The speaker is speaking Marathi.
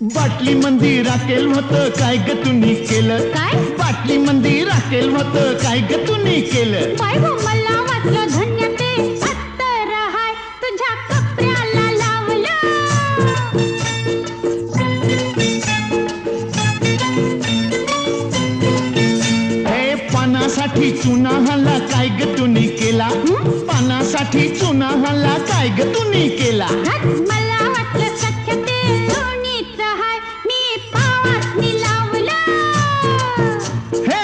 बाटली मंदी राखेल होत काय ग तुम्ही केलं? काय? बाटली मंदी राखेल होत काय ग तुम्ही केलं? बाय गो मला वाटलं धन्य ते अत्तर हाय तुझ्या कपड्याला लावलं. हे पानासाठी चुना हल्ला काय ग तुम्ही केला? पानासाठी चुना हल्ला काय ग तुम्ही केला? मला